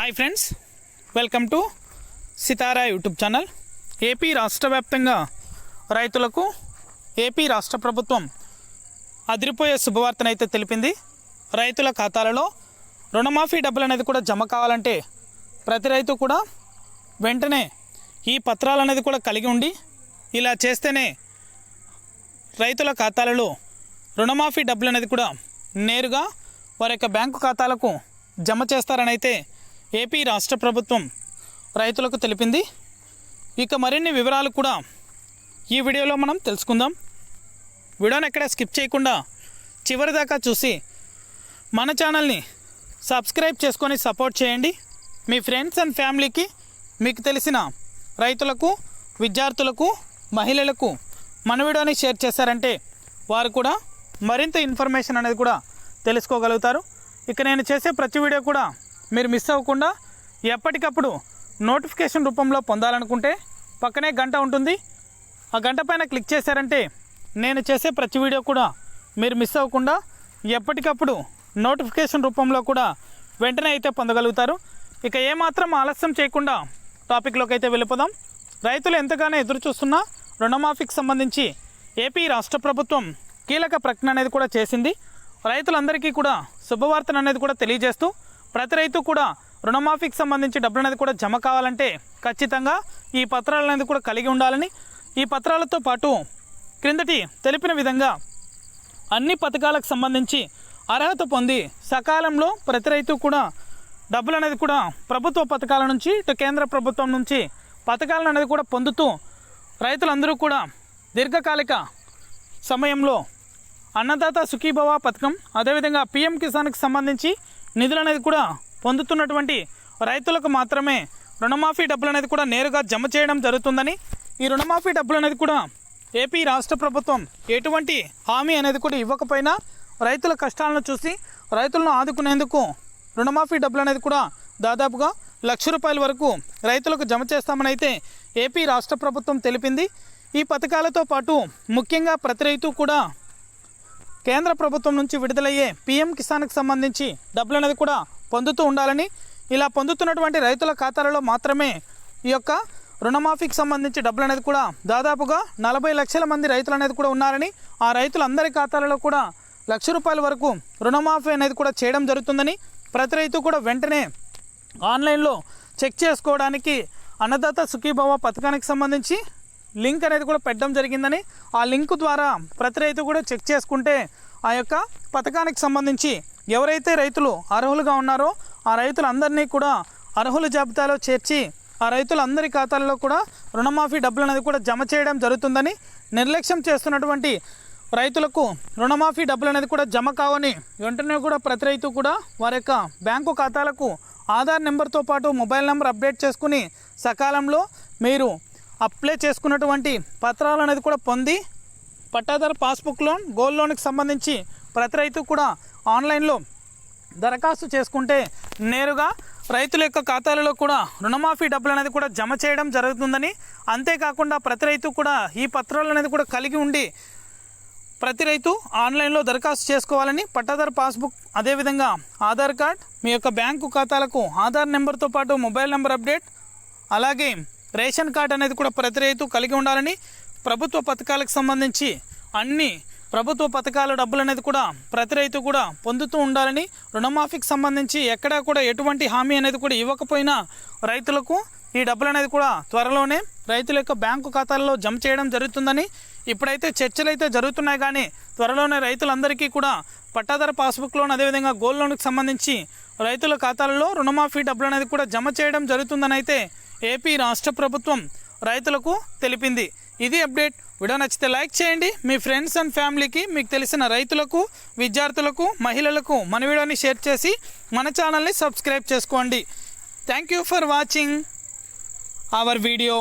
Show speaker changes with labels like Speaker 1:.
Speaker 1: Hi friends welcome to Sitara YouTube channel AP రాష్ట్ర వ్యాప్తంగా రైతులకు ఏపీ రాష్ట్ర ప్రభుత్వం అదిరిపోయే శుభవార్తనైతే తెలిపింది. రైతుల ఖాతాలలో రుణమాఫీ డబ్బులు అనేది కూడా జమ కావాలంటే ప్రతి రైతు కూడా వెంటనే ఈ పత్రాలు అనేది కూడా కలిగి ఉండి ఇలా చేస్తేనే రైతుల ఖాతాలలో రుణమాఫీ డబ్బులు అనేది కూడా నేరుగా వారి యొక్క బ్యాంకు ఖాతాలకు జమ చేస్తారని అయితే ఏపీ రాష్ట్ర ప్రభుత్వం రైతులకు తెలిపింది. ఇక మరిన్ని వివరాలు కూడా ఈ వీడియోలో మనం తెలుసుకుందాం. వీడియోని ఎక్కడ స్కిప్ చేయకుండా చివరి దాకా చూసి మన ఛానల్ని సబ్స్క్రైబ్ చేసుకొని సపోర్ట్ చేయండి. మీ ఫ్రెండ్స్ అండ్ ఫ్యామిలీకి మీకు తెలిసిన రైతులకు విద్యార్థులకు మహిళలకు మన వీడియోని షేర్ చేశారంటే వారు కూడా మరింత ఇన్ఫర్మేషన్ అనేది కూడా తెలుసుకోగలుగుతారు. ఇక నేను చేసే ప్రతి వీడియో కూడా మీరు మిస్ అవ్వకుండా ఎప్పటికప్పుడు నోటిఫికేషన్ రూపంలో పొందాలనుకుంటే పక్కనే గంట ఉంటుంది. ఆ గంట పైన క్లిక్ చేశారంటే నేను చేసే ప్రతి వీడియో కూడా మీరు మిస్ అవ్వకుండా ఎప్పటికప్పుడు నోటిఫికేషన్ రూపంలో కూడా వెంటనే అయితే పొందగలుగుతారు. ఇక ఏమాత్రం ఆలస్యం చేయకుండా టాపిక్లోకి అయితే వెళ్ళిపోదాం. రైతులు ఎంతగానో ఎదురు చూస్తున్న రుణమాఫీకి సంబంధించి ఏపీ రాష్ట్ర ప్రభుత్వం కీలక ప్రకటన అనేది కూడా చేసింది. రైతులందరికీ కూడా శుభవార్తను అనేది కూడా తెలియజేస్తూ ప్రతి రైతు కూడా రుణమాఫీకి సంబంధించి డబ్బులు అనేది కూడా జమ కావాలంటే ఖచ్చితంగా ఈ పత్రాలు అనేది కూడా కలిగి ఉండాలని ఈ పత్రాలతో పాటు క్రిందటి తెలిపిన విధంగా అన్ని పథకాలకు సంబంధించి అర్హత పొంది సకాలంలో ప్రతి రైతు కూడా డబ్బులు అనేది కూడా ప్రభుత్వ పథకాల నుంచి ఇటు కేంద్ర ప్రభుత్వం నుంచి పథకాలను అనేది కూడా పొందుతూ రైతులందరూ కూడా దీర్ఘకాలిక సమయంలో అన్నదాత సుఖీభవ పథకం అదేవిధంగా పిఎం కిసాన్కి సంబంధించి నిధులు అనేది కూడా పొందుతున్నటువంటి రైతులకు మాత్రమే రుణమాఫీ డబ్బులు అనేది కూడా నేరుగా జమ చేయడం జరుగుతుందని ఈ రుణమాఫీ డబ్బులు అనేది కూడా ఏపీ రాష్ట్ర ప్రభుత్వం ఎటువంటి హామీ అనేది కూడా ఇవ్వకపోయినా రైతుల కష్టాలను చూసి రైతులను ఆదుకునేందుకు రుణమాఫీ డబ్బులు అనేది కూడా దాదాపుగా లక్ష రూపాయల వరకు రైతులకు జమ చేస్తామని అయితే ఏపీ రాష్ట్ర ప్రభుత్వం తెలిపింది. ఈ పథకాలతో పాటు ముఖ్యంగా ప్రతి రైతు కూడా కేంద్ర ప్రభుత్వం నుంచి విడుదలయ్యే పీఎం కిసాన్కి సంబంధించి డబ్బులు అనేది కూడా పొందుతూ ఉండాలని ఇలా పొందుతున్నటువంటి రైతుల ఖాతాలలో మాత్రమే ఈ యొక్క రుణమాఫీకి సంబంధించి డబ్బులు అనేది కూడా దాదాపుగా నలభై లక్షల మంది రైతులు అనేది కూడా ఉన్నారని ఆ రైతులందరి ఖాతాలలో కూడా లక్ష రూపాయల వరకు రుణమాఫీ అనేది కూడా చేయడం జరుగుతుందని ప్రతి రైతు కూడా వెంటనే ఆన్లైన్లో చెక్ చేసుకోవడానికి అన్నదాత సుఖీభవ పథకానికి సంబంధించి లింక్ అనేది కూడా పెట్టడం జరిగిందని ఆ లింక్ ద్వారా ప్రతి రైతు కూడా చెక్ చేసుకుంటే ఆ యొక్క పథకానికి సంబంధించి ఎవరైతే రైతులు అర్హులుగా ఉన్నారో ఆ రైతులందరినీ కూడా అర్హుల జాబితాలో చేర్చి ఆ రైతులందరి ఖాతాల్లో కూడా రుణమాఫీ డబ్బులు అనేది కూడా జమ చేయడం జరుగుతుందని నిర్లక్ష్యం చేస్తున్నటువంటి రైతులకు రుణమాఫీ డబ్బులు అనేది కూడా జమ కావని వెంటనే కూడా ప్రతి రైతు కూడా వారి యొక్క బ్యాంకు ఖాతాలకు ఆధార్ నెంబర్తో పాటు మొబైల్ నెంబర్ అప్డేట్ చేసుకుని సకాలంలో మీరు అప్లై చేసుకున్నటువంటి పత్రాలు అనేది కూడా పొంది పట్టాదారు పాస్బుక్ లోన్ గోల్డ్ లోన్కి సంబంధించి ప్రతి రైతు కూడా ఆన్లైన్లో దరఖాస్తు చేసుకుంటే నేరుగా రైతుల యొక్క ఖాతాలలో కూడా రుణమాఫీ డబ్బులు అనేది కూడా జమ చేయడం జరుగుతుందని అంతేకాకుండా ప్రతి రైతు కూడా ఈ పత్రాలు అనేది కూడా కలిగి ఉండి ప్రతి రైతు ఆన్లైన్లో దరఖాస్తు చేసుకోవాలని పట్టాదారు పాస్బుక్ అదేవిధంగా ఆధార్ కార్డ్ మీ యొక్క బ్యాంకు ఖాతాలకు ఆధార్ నెంబర్తో పాటు మొబైల్ నెంబర్ అప్డేట్ అలాగే రేషన్ కార్డు అనేది కూడా ప్రతి రైతు కలిగి ఉండాలని ప్రభుత్వ పథకాలకు సంబంధించి అన్ని ప్రభుత్వ పథకాల డబ్బులు అనేది కూడా ప్రతి రైతు కూడా పొందుతూ ఉండాలని రుణమాఫీకి సంబంధించి ఎక్కడా కూడా ఎటువంటి హామీ అనేది కూడా ఇవ్వకపోయినా రైతులకు ఈ డబ్బులు అనేది కూడా త్వరలోనే రైతుల యొక్క బ్యాంకు ఖాతాల్లో జమ చేయడం జరుగుతుందని ఇప్పుడైతే చర్చలు అయితే జరుగుతున్నాయి కానీ త్వరలోనే రైతులందరికీ కూడా పట్టాదార పాస్బుక్ లోన్ అదేవిధంగా గోల్డ్ లోన్కి సంబంధించి రైతుల ఖాతాలలో రుణమాఫీ డబ్బులు అనేది కూడా జమ చేయడం జరుగుతుందని అయితే ఏపీ రాష్ట్ర ప్రభుత్వం రైతులకు తెలిపింది. ఇది అప్డేట్. వీడియో నచ్చితే లైక్ చేయండి. మీ ఫ్రెండ్స్ అండ్ ఫ్యామిలీకి మీకు తెలిసిన రైతులకు విద్యార్థులకు మహిళలకు మన వీడియోని షేర్ చేసి మన ఛానల్ని సబ్స్క్రైబ్ చేసుకోండి. Thank you for watching our video